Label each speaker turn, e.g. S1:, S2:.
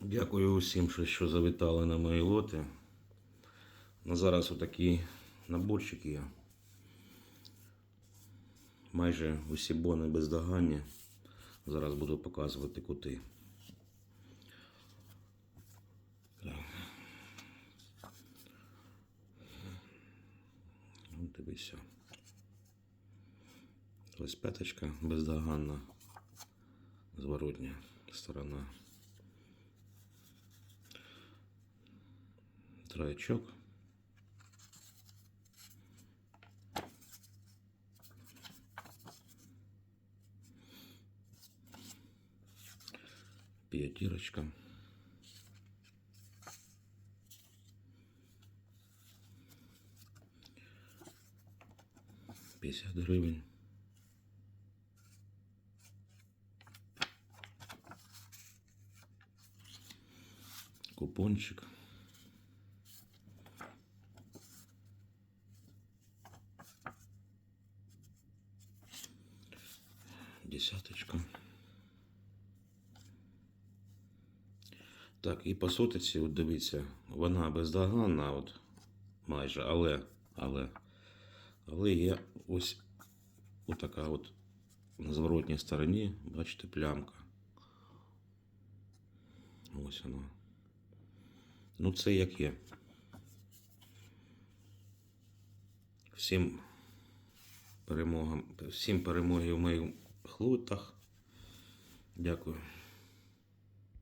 S1: Дякую усім, що, завітали на мої лоти. Ну, зараз отакий наборчик є. Майже усі бони бездоганні. Зараз буду показувати кути. Ну, дивися. Ось п'яточка бездоганна. Зворотня сторона. Троячок. П'ятірочка. П'ятдесят гривень. Купончик. Десяточка. Так, і по сотиці, от дивіться, вона бездоганна, от майже, але, але, але є ось отака от на зворотній стороні, бачите, плямка. Ось вона. Ну, це як є. Всім перемогам, всім перемоги в моїх хлутах. Дякую.